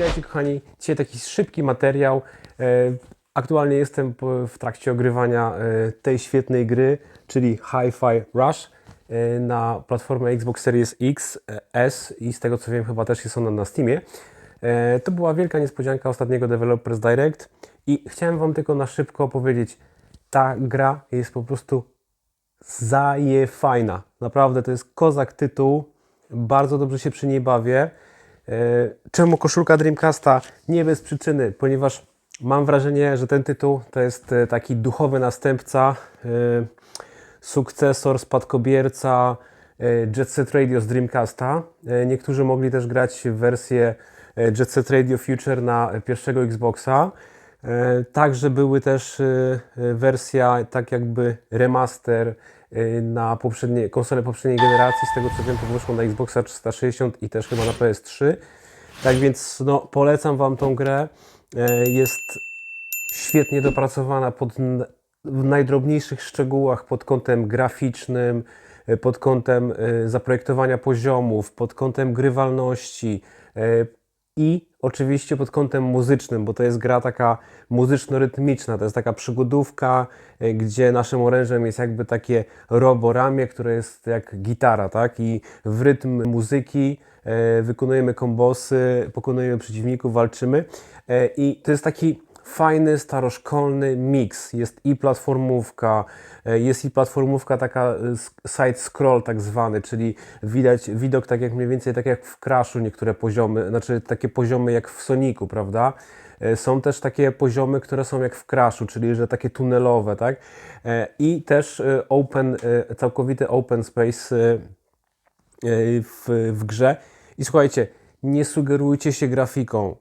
Witajcie kochani, dzisiaj taki szybki materiał. E, Aktualnie jestem w trakcie ogrywania e, tej świetnej gry, czyli Hi-Fi Rush e, na platformę Xbox Series X, S i z tego co wiem chyba też jest ona na Steamie. To była wielka niespodzianka ostatniego Developers Direct i chciałem Wam tylko na szybko powiedzieć, ta gra jest po prostu zaje fajna. Naprawdę to jest kozak tytuł. Bardzo dobrze się przy niej bawię. E, Czemu koszulka Dreamcasta? Nie bez przyczyny, ponieważ mam wrażenie, że ten tytuł to jest e, taki duchowy następca, e, sukcesor, spadkobierca Jet Set Radio z Dreamcasta. Niektórzy mogli też grać w wersję Jet Set Radio Future na pierwszego Xboxa. Także były też wersja, tak jakby remaster na poprzednie, konsole poprzedniej generacji. Z tego co wiem, to wyszło na Xboxa 360 i też chyba na PS3. Tak więc no, polecam Wam tą grę. E, Jest świetnie dopracowana pod w najdrobniejszych szczegółach pod kątem graficznym, e, pod kątem zaprojektowania poziomów, pod kątem grywalności i oczywiście pod kątem muzycznym, bo to jest gra taka muzyczno-rytmiczna, to jest taka przygodówka, e, gdzie naszym orężem jest jakby takie roboramię, które jest jak gitara, tak? I w rytm muzyki e, wykonujemy kombosy, pokonujemy przeciwników, walczymy e, i to jest taki fajny, staroszkolny miks. Jest i platformówka, e, jest i platformówka taka e, s- side-scroll tak zwany, czyli widać widok tak jak mniej więcej tak jak w Crashu niektóre poziomy, znaczy takie poziomy jak w Sonicu, prawda? E, Są też takie poziomy, które są jak w Crashu, czyli że takie tunelowe, tak? I też open, całkowity open space w, w grze. I słuchajcie, nie sugerujcie się grafiką.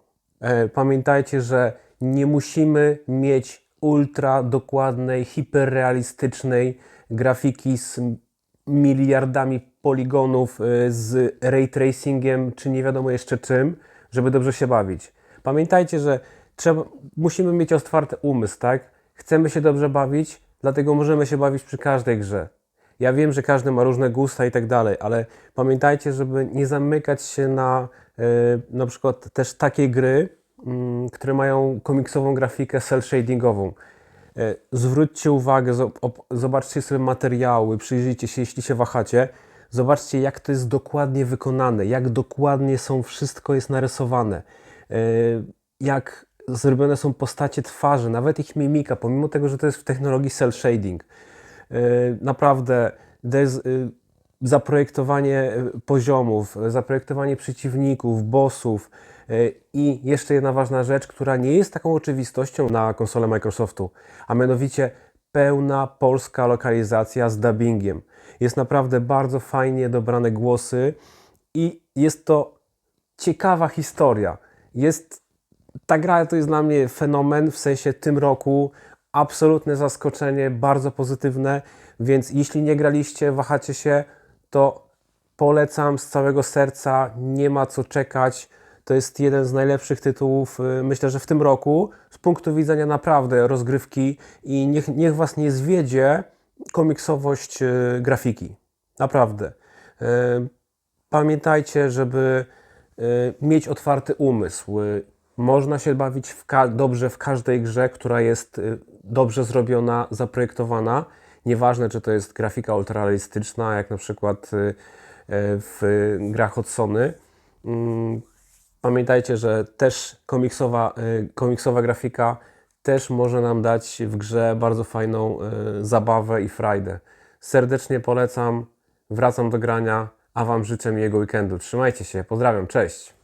Pamiętajcie, że nie musimy mieć ultra dokładnej, hiperrealistycznej grafiki z miliardami poligonów, e, z ray tracingiem, czy nie wiadomo jeszcze czym, żeby dobrze się bawić. Pamiętajcie, że trzeba, musimy mieć otwarty umysł, tak? Chcemy się dobrze bawić, dlatego możemy się bawić przy każdej grze. Ja wiem, że każdy ma różne gusta i tak dalej, ale pamiętajcie, żeby nie zamykać się na e, na przykład też takie gry, które mają komiksową grafikę cel shadingową. E, Zwróćcie uwagę, zobaczcie sobie materiały, przyjrzyjcie się, jeśli się wahacie. Zobaczcie, jak to jest dokładnie wykonane, jak dokładnie są, wszystko jest narysowane, e, jak zrobione są postacie twarzy, nawet ich mimika, pomimo tego, że to jest w technologii cel shading. E, Naprawdę, zaprojektowanie y, poziomów, y, zaprojektowanie przeciwników, bossów y, i jeszcze jedna ważna rzecz, która nie jest taką oczywistością na konsolę Microsoftu, a mianowicie pełna polska lokalizacja z dubbingiem. Jest naprawdę bardzo fajnie dobrane głosy i jest to ciekawa historia. Jest ta gra to jest dla mnie fenomen, w sensie tym roku absolutne zaskoczenie, bardzo pozytywne, więc jeśli nie graliście, wahacie się, to polecam z całego serca, nie ma co czekać. To jest jeden z najlepszych tytułów, y, myślę, że w tym roku, z punktu widzenia naprawdę rozgrywki i niech, niech Was nie zwiedzie komiksowość y, grafiki. Naprawdę. Y, Pamiętajcie, żeby mieć otwarty umysł. Można się bawić w dobrze w każdej grze, która jest dobrze zrobiona, zaprojektowana. Nieważne, czy to jest grafika ultrarealistyczna, jak na przykład y, y, w grach od Sony. Mm, Pamiętajcie, że też komiksowa, y, komiksowa grafika też może nam dać w grze bardzo fajną zabawę i frajdę. Serdecznie polecam, wracam do grania, a Wam życzę miłego weekendu. Trzymajcie się, pozdrawiam, cześć!